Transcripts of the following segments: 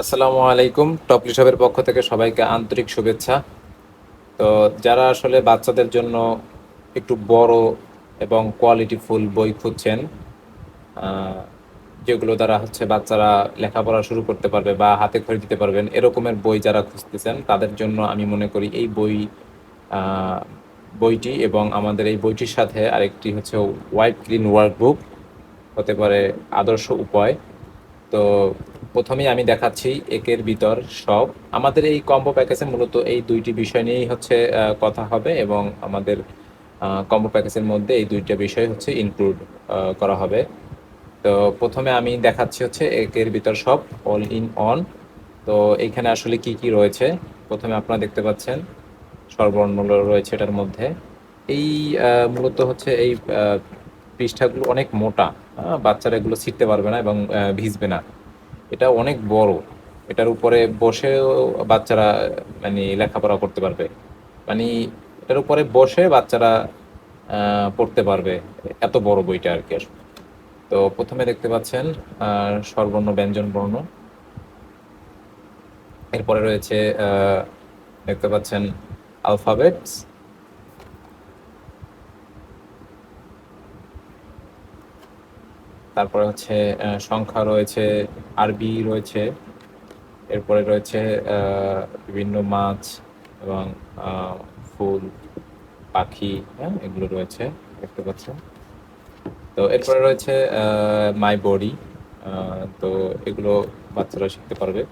আসসালামু আলাইকুম। টপলি শপের পক্ষ থেকে সবাইকে আন্তরিক শুভেচ্ছা। তো যারা আসলে বাচ্চাদের জন্য একটু বড় এবং কোয়ালিটিফুল বই খুঁজছেন যেগুলো দ্বারা হচ্ছে বাচ্চারা লেখাপড়া শুরু করতে পারবে বা হাতে খড়ি দিতে পারবেন, এরকমের বই যারা খুঁজতেছেন, তাদের জন্য আমি মনে করি এই বই বইটি এবং আমাদের এই বইটির সাথে আরেকটি হচ্ছে ওয়াইপ ক্লিন ওয়ার্কবুক হতে পারে আদর্শ উপায়। তো প্রথমেই আমি দেখাচ্ছি একের ভিতর সব। আমাদের এই কম্বো প্যাকেজে মূলত এই দুইটি বিষয় নিয়েই হচ্ছে কথা হবে এবং আমাদের কম্বো প্যাকেজের মধ্যে এই দুইটা বিষয় হচ্ছে ইনক্লুড করা হবে। তো প্রথমে আমি দেখাচ্ছি হচ্ছে একের ভিতর সব অল ইন অন তো এখানে আসলে কি কি রয়েছে? প্রথমে আপনারা দেখতে পাচ্ছেন সর্বর্ণ রয়েছে এটার মধ্যে। এই মূলত হচ্ছে এই পৃষ্ঠাগুলো অনেক মোটা বাচ্চারা এগুলো ছিঁড়তে পারবে না এবং ভিজবে না। এটা অনেক বড়। এটার উপরে বসেও বাচ্চারা মানে লেখাপড়া করতে পারবে। মানে এটার উপরে বসে বাচ্চারা পড়তে পারবে। এত বড় বইটা আর কি। তো প্রথমে দেখতে পাচ্ছেন স্বরবর্ণ, ব্যঞ্জন বর্ণ। এরপরে রয়েছে দেখতে পাচ্ছেন আলফাবেটস তারপরে হচ্ছে সংখ্যা রয়েছে, আরবি রয়েছে, এরপরে রয়েছে বিভিন্ন মাছ এবং ফুল, পাখি হ্যাঁ এগুলো রয়েছে, দেখতে পাচ্ছেন তো এরপরে রয়েছে মাই বডি তো এগুলো বাচ্চারা শিখতে পারবে।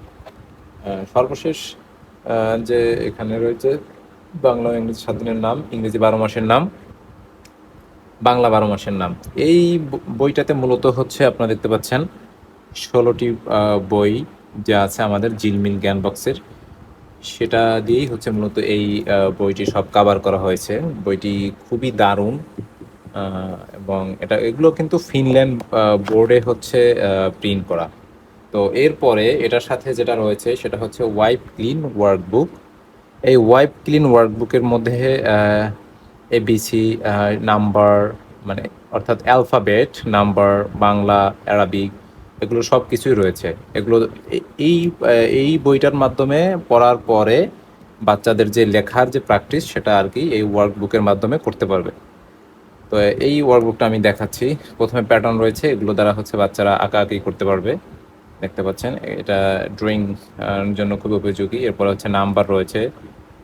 সর্বশেষ যে এখানে রয়েছে বাংলা ইংরেজি সাত দিনের নাম, ইংরেজি বারো মাসের নাম। বাংলা বারো মাসের নাম। এই বইটাতে মূলত হচ্ছে আপনারা দেখতে পাচ্ছেন, ষোলোটি বই যা আছে আমাদের জিলমিল জ্ঞান বক্সের। সেটা দিয়েই হচ্ছে মূলত এই বইটি সব কাভার করা হয়েছে। বইটি খুবই দারুণ এবং এটা, এগুলো কিন্তু ফিনল্যান্ড বোর্ডে হচ্ছে প্রিন্ট করা। তো এরপরে এটার সাথে যেটা রয়েছে সেটা হচ্ছে ওয়াইপ ক্লিন ওয়ার্কবুক এই ওয়াইপ ক্লিন ওয়ার্কবুকের মধ্যে এবিসি নাম্বার মানে অর্থাৎ অ্যালফাবেট নাম্বার, বাংলা অ্যারাবিক এগুলো সব কিছুই রয়েছে। এগুলো এই এই বইটার মাধ্যমে পড়ার পরে বাচ্চাদের যে লেখার যে প্র্যাকটিস সেটা আর কি এই ওয়ার্কবুকের মাধ্যমে করতে পারবে। তো এই ওয়ার্কবুকটা আমি দেখাচ্ছি। প্রথমে প্যাটার্ন রয়েছে, এগুলো দ্বারা হচ্ছে বাচ্চারা আঁকা আঁকি করতে পারবে। দেখতে পাচ্ছেন, এটা ড্রয়িং জন্য খুবই উপযোগী। এরপরে হচ্ছে নাম্বার রয়েছে।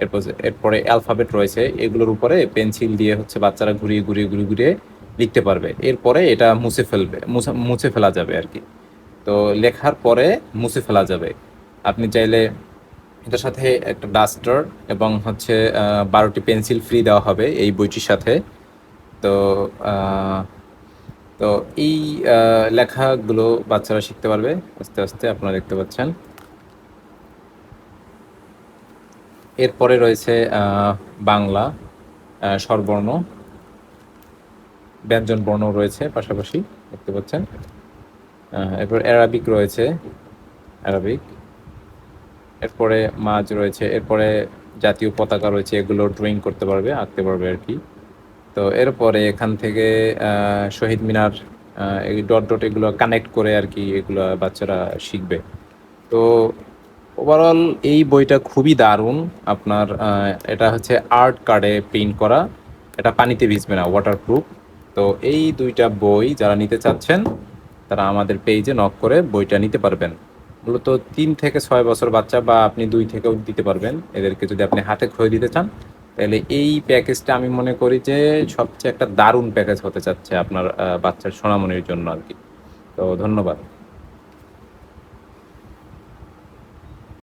এরপর এরপরে অ্যালফাবেট রয়েছে, এগুলোর উপরে পেন্সিল দিয়ে হচ্ছে বাচ্চারা ঘুরিয়ে ঘুরিয়ে ঘুরিয়ে ঘুরিয়ে লিখতে পারবে। এরপরে এটা মুছে ফেলবে, মুছে ফেলা যাবে আর কি। তো লেখার পরে মুছে ফেলা যাবে। আপনি চাইলে এটার সাথে একটা ডাস্টার এবং হচ্ছে বারোটি পেন্সিল ফ্রি দেওয়া হবে এই বইটির সাথে। তো তো এই লেখাগুলো বাচ্চারা শিখতে পারবে। আস্তে আস্তে আপনারা দেখতে পাচ্ছেন। এরপরে রয়েছে বাংলা স্বরবর্ণ, ব্যঞ্জন বর্ণ রয়েছে পাশাপাশি, দেখতে পাচ্ছেন। এরপর অ্যারাবিক রয়েছে, অ্যারাবিক। এরপরে মাছ রয়েছে, এরপরে জাতীয় পতাকা রয়েছে, এগুলো ড্রয়িং করতে পারবে, আঁকতে পারবে আর কি। তো এরপরে এখান থেকে শহীদ মিনার এই ডট ডট এগুলো কানেক্ট করে আর কি এগুলো বাচ্চারা শিখবে। তো ওভারঅল এই বইটা খুবই দারুণ। আপনার এটা হচ্ছে আর্ট কার্ডে প্রিন্ট করা। এটা পানিতে ভিজবে না ওয়াটারপ্রুফ তো এই দুইটা বই যারা নিতে চাচ্ছেন, তারা আমাদের পেজে নক করে বইটা নিতে পারবেন। মূলত তিন থেকে ছয় বছর বাচ্চা বা আপনি দুই থেকেও দিতে পারবেন। এদেরকে যদি আপনি হাতে খয়ে দিতে চান, তাহলে এই প্যাকেজটা আমি মনে করি যে সবচেয়ে একটা দারুণ প্যাকেজ হতে চাচ্ছে আপনার বাচ্চার সোনামনির জন্য আর কি। তো ধন্যবাদ।